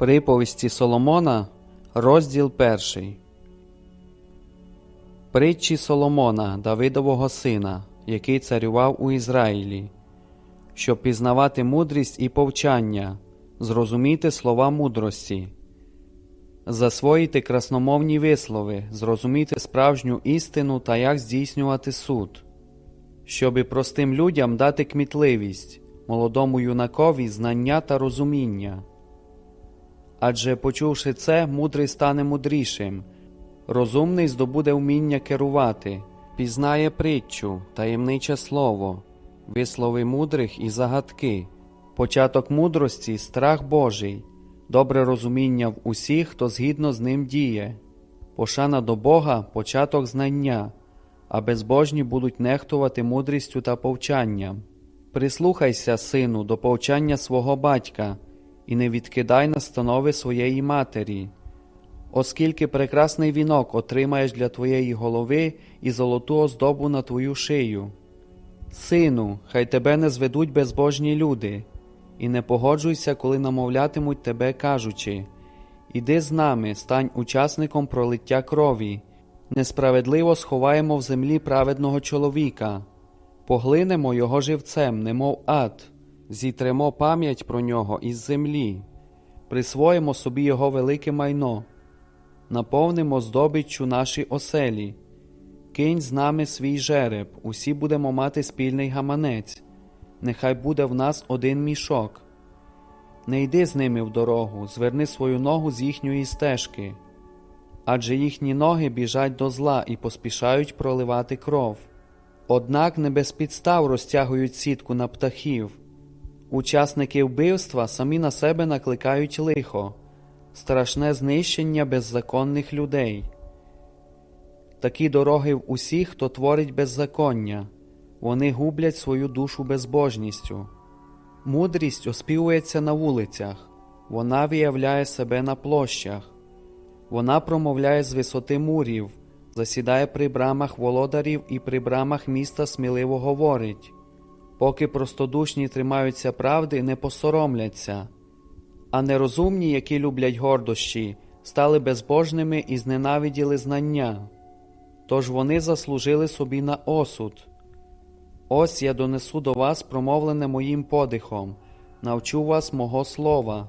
Приповісті Соломона, розділ перший. Притчі Соломона, Давидового сина, який царював у Ізраїлі, щоб пізнавати мудрість і повчання, зрозуміти слова мудрості, засвоїти красномовні вислови, зрозуміти справжню істину та як здійснювати суд, щоби простим людям дати кмітливість, молодому юнакові знання та розуміння. Адже, почувши це, мудрий стане мудрішим, розумний здобуде вміння керувати, пізнає притчу, таємниче слово, вислови мудрих і загадки, початок мудрості страх Божий, добре розуміння в усіх, хто згідно з ним діє, пошана до Бога початок знання, а безбожні будуть нехтувати мудрістю та повчанням. Прислухайся, сину, до повчання свого батька і не відкидай настанови своєї матері, оскільки прекрасний вінок отримаєш для твоєї голови і золоту оздобу на твою шию. Сину, хай тебе не зведуть безбожні люди, і не погоджуйся, коли намовлятимуть тебе, кажучи Іди з нами, стань учасником пролиття крові, несправедливо сховаємо в землі праведного чоловіка, поглинемо його живцем, немов ад зітремо пам'ять про нього із землі, присвоїмо собі його велике майно, наповнимо здобиччю наші оселі, кинь з нами свій жереб, усі будемо мати спільний гаманець, нехай буде в нас один мішок. Не йди з ними в дорогу, зверни свою ногу з їхньої стежки, адже їхні ноги біжать до зла і поспішають проливати кров. Однак не без підстав розтягують сітку на птахів. Учасники вбивства самі на себе накликають лихо, страшне знищення беззаконних людей. Такі дороги в усіх, хто творить беззаконня, вони гублять свою душу безбожністю. Мудрість оспівується на вулицях, вона виявляє себе на площах, вона промовляє з висоти мурів, засідає при брамах володарів і при брамах міста сміливо говорить. Поки простодушні тримаються правди, не посоромляться, а нерозумні, які люблять гордощі, стали безбожними і зненавиділи знання, тож вони заслужили собі на осуд. Ось я донесу до вас промовлене моїм подихом, навчу вас мого слова.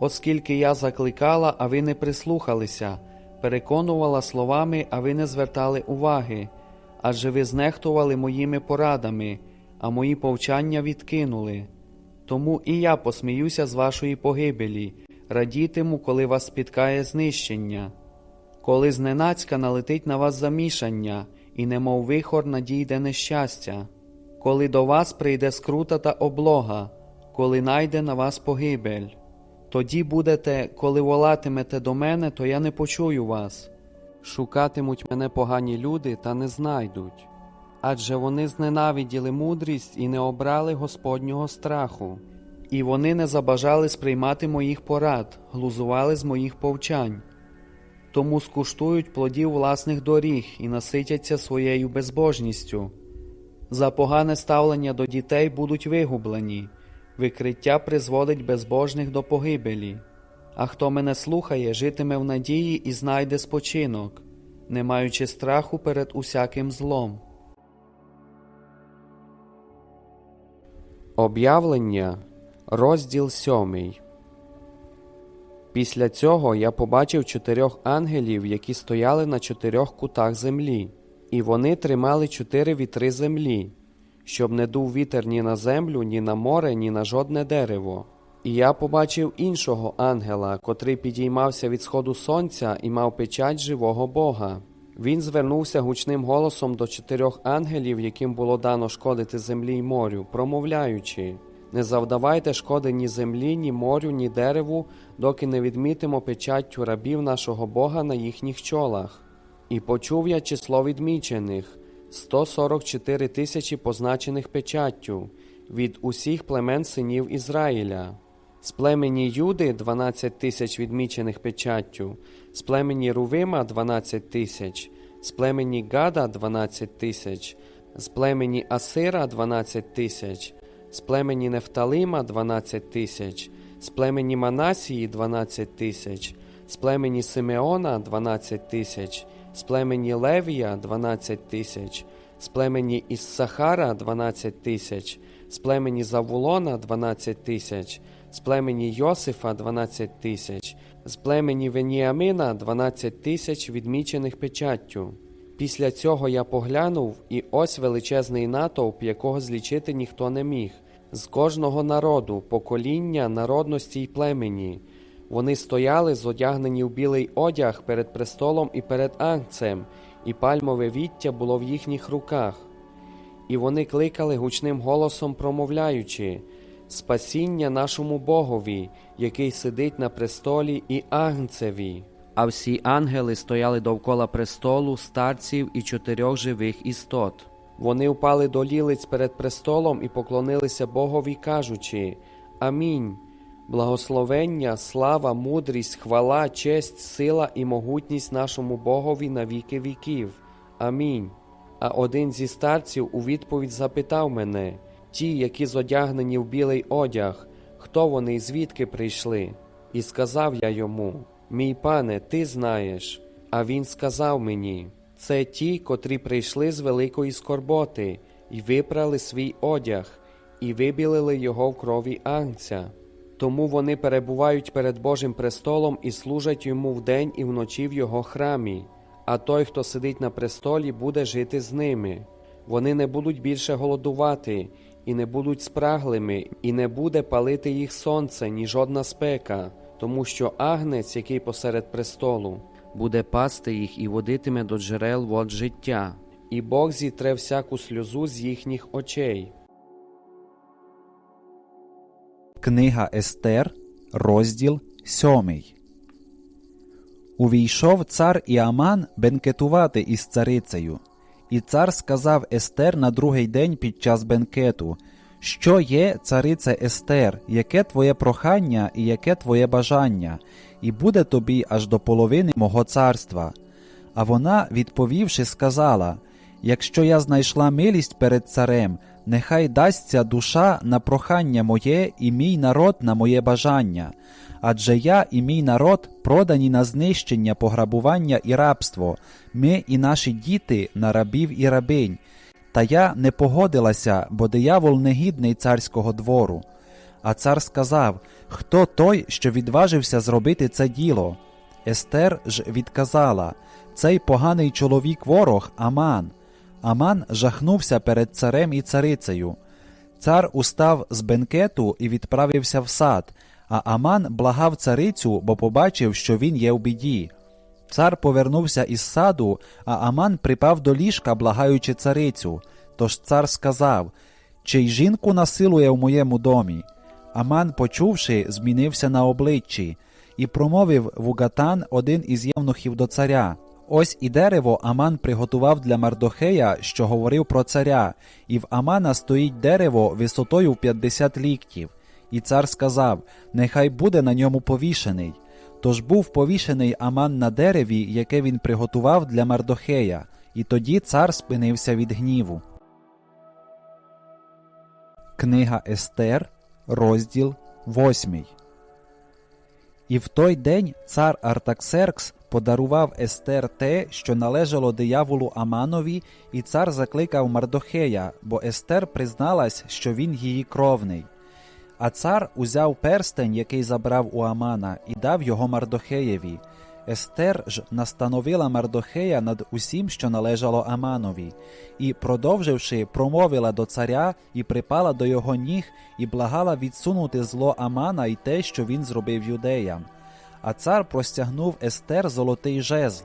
Оскільки я закликала, а ви не прислухалися, переконувала словами, а ви не звертали уваги, адже ви знехтували моїми порадами а мої повчання відкинули. Тому і я посміюся з вашої погибелі, радітиму, коли вас спіткає знищення, коли зненацька налетить на вас замішання, і немов вихор надійде нещастя, коли до вас прийде скрута та облога, коли найде на вас погибель. Тоді будете, коли волатимете до мене, то я не почую вас. Шукатимуть мене погані люди та не знайдуть адже вони зненавиділи мудрість і не обрали Господнього страху, і вони не забажали сприймати моїх порад, глузували з моїх повчань, тому скуштують плодів власних доріг і наситяться своєю безбожністю. За погане ставлення до дітей будуть вигублені, викриття призводить безбожних до погибелі. А хто мене слухає, житиме в надії і знайде спочинок, не маючи страху перед усяким злом. Об'явлення, розділ сьомий. Після цього я побачив чотирьох ангелів, які стояли на чотирьох кутах землі, і вони тримали чотири вітри землі, щоб не дув вітер ні на землю, ні на море, ні на жодне дерево. І я побачив іншого ангела, котрий підіймався від сходу сонця і мав печать живого Бога. Він звернувся гучним голосом до чотирьох ангелів, яким було дано шкодити землі й морю, промовляючи не завдавайте шкоди ні землі, ні морю, ні дереву, доки не відмітимо печаттю рабів нашого Бога на їхніх чолах. І почув я число відмічених 144 тисячі позначених печаттю від усіх племен синів Ізраїля. З племені Юди 12 тисяч відмічених печаттю, з племені Рувима 12 тисяч, з племені Гада 12 тисяч, з племені Асира 12 тисяч, з племені Нефталима 12 тисяч, з племені Манасії 12 тисяч, з племені Симеона 12 тисяч, з племені Левія 12 тисяч, з племені Іссахара 12 тисяч, з племені Завулона 12 тисяч, з племені Йосифа 12 тисяч, з племені Веніамина 12 тисяч відмічених печаттю. Після цього я поглянув, і ось величезний натовп, якого злічити ніхто не міг, з кожного народу, покоління, народності й племені. Вони стояли, зодягнені в білий одяг перед престолом і перед ангцем, і пальмове віття було в їхніх руках. І вони кликали гучним голосом, промовляючи Спасіння нашому Богові, який сидить на престолі, і агнцеві. А всі ангели стояли довкола престолу, старців і чотирьох живих істот. Вони впали до лілиць перед престолом і поклонилися Богові, кажучи Амінь. Благословення, слава, мудрість, хвала, честь, сила і могутність нашому Богові на віки віків. Амінь. А один зі старців у відповідь запитав мене ті, які зодягнені в білий одяг, хто вони і звідки прийшли? І сказав я йому: Мій пане, ти знаєш. А він сказав мені: це ті, котрі прийшли з великої скорботи, і випрали свій одяг, і вибілили його в крові агнця. Тому вони перебувають перед Божим престолом і служать йому вдень і вночі в його храмі. А той, хто сидить на престолі, буде жити з ними. Вони не будуть більше голодувати, і не будуть спраглими, і не буде палити їх сонце, ні жодна спека, тому що агнець, який посеред престолу, буде пасти їх і водитиме до джерел вод життя, і Бог зітре всяку сльозу з їхніх очей. Книга Естер, розділ сьомий. Увійшов цар Іаман бенкетувати із царицею. І цар сказав Естер на другий день під час бенкету, що є, царице Естер, яке твоє прохання і яке твоє бажання, і буде тобі аж до половини мого царства. А вона, відповівши, сказала: Якщо я знайшла милість перед царем, нехай дасться душа на прохання моє і мій народ на моє бажання. Адже я і мій народ продані на знищення, пограбування і рабство, ми і наші діти на рабів і рабинь. Та я не погодилася, бо диявол негідний царського двору. А цар сказав: Хто той, що відважився зробити це діло? Естер ж відказала: Цей поганий чоловік ворог Аман. Аман жахнувся перед царем і царицею. Цар устав з бенкету і відправився в сад, а Аман благав царицю, бо побачив, що він є в біді. Цар повернувся із саду, а Аман припав до ліжка, благаючи царицю. Тож цар сказав: Чи й жінку насилує в моєму домі? Аман, почувши, змінився на обличчі, і промовив Вугатан один із євнухів до царя. Ось і дерево Аман приготував для Мардохея, що говорив про царя, і в Амана стоїть дерево висотою в 50 ліктів. І цар сказав: Нехай буде на ньому повішений. Тож був повішений Аман на дереві, яке він приготував для Мардохея, і тоді цар спинився від гніву. Книга Естер, розділ 8. І в той день цар Артаксеркс подарував Естер те, що належало дияволу Аманові, і цар закликав Мардохея, бо Естер призналась, що він її кровний. А цар узяв перстень, який забрав у Амана, і дав його Мардохеєві. Естер ж настановила Мардохея над усім, що належало Аманові, і, продовживши, промовила до царя і припала до його ніг, і благала відсунути зло Амана і те, що він зробив юдеям. А цар простягнув Естер золотий жезл.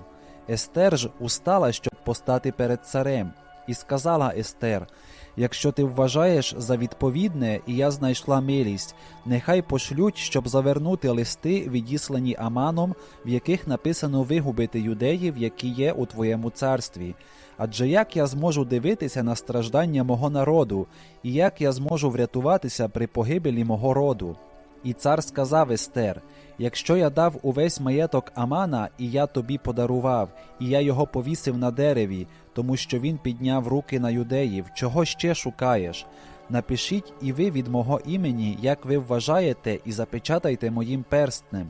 Естер ж устала, щоб постати перед царем, і сказала Естер: Якщо ти вважаєш за відповідне, і я знайшла милість, нехай пошлють, щоб завернути листи, відіслані Аманом, в яких написано вигубити юдеїв, які є у твоєму царстві. Адже як я зможу дивитися на страждання мого народу, і як я зможу врятуватися при погибелі мого роду? І цар сказав Естер: Якщо я дав увесь маєток Амана, і я тобі подарував, і я його повісив на дереві, тому що він підняв руки на юдеїв, чого ще шукаєш? Напишіть і ви від мого імені, як ви вважаєте, і запечатайте моїм перстнем.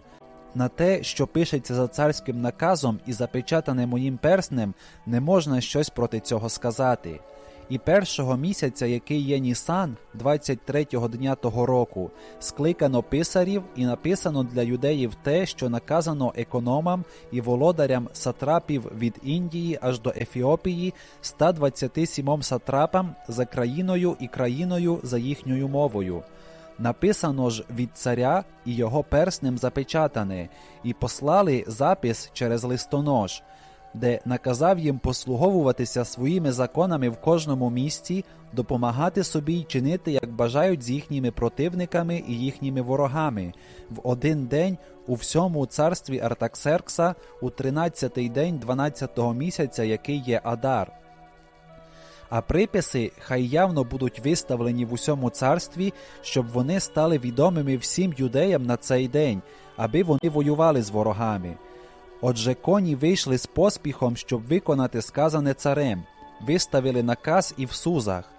На те, що пишеться за царським наказом і запечатане моїм перстнем, не можна щось проти цього сказати. І першого місяця, який є Нісан, 23-го дня того року, скликано писарів і написано для юдеїв те, що наказано економам і володарям сатрапів від Індії аж до Ефіопії, 127 сатрапам за країною і країною за їхньою мовою. Написано ж від царя і його перснем запечатане, і послали запис через листонож, де наказав їм послуговуватися своїми законами в кожному місті, допомагати собі й чинити, як бажають з їхніми противниками і їхніми ворогами, в один день у всьому царстві Артаксеркса, у тринадцятий день 12-го місяця, який є Адар. А приписи хай явно будуть виставлені в усьому царстві, щоб вони стали відомими всім юдеям на цей день, аби вони воювали з ворогами. Отже, коні вийшли з поспіхом, щоб виконати сказане царем, виставили наказ і в сузах.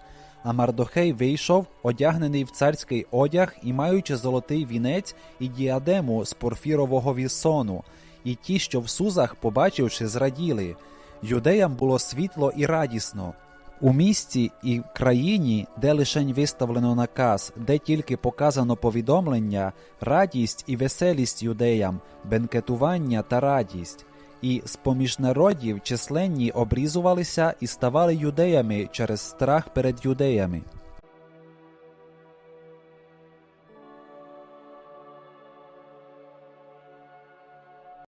А Мардохей вийшов, одягнений в царський одяг і маючи золотий вінець і діадему з порфірового вісону, і ті, що в сузах, побачивши, зраділи. Юдеям було світло і радісно. У місті і країні, де лишень виставлено наказ, де тільки показано повідомлення, радість і веселість юдеям, бенкетування та радість. І з-поміж народів численні обрізувалися і ставали юдеями через страх перед юдеями.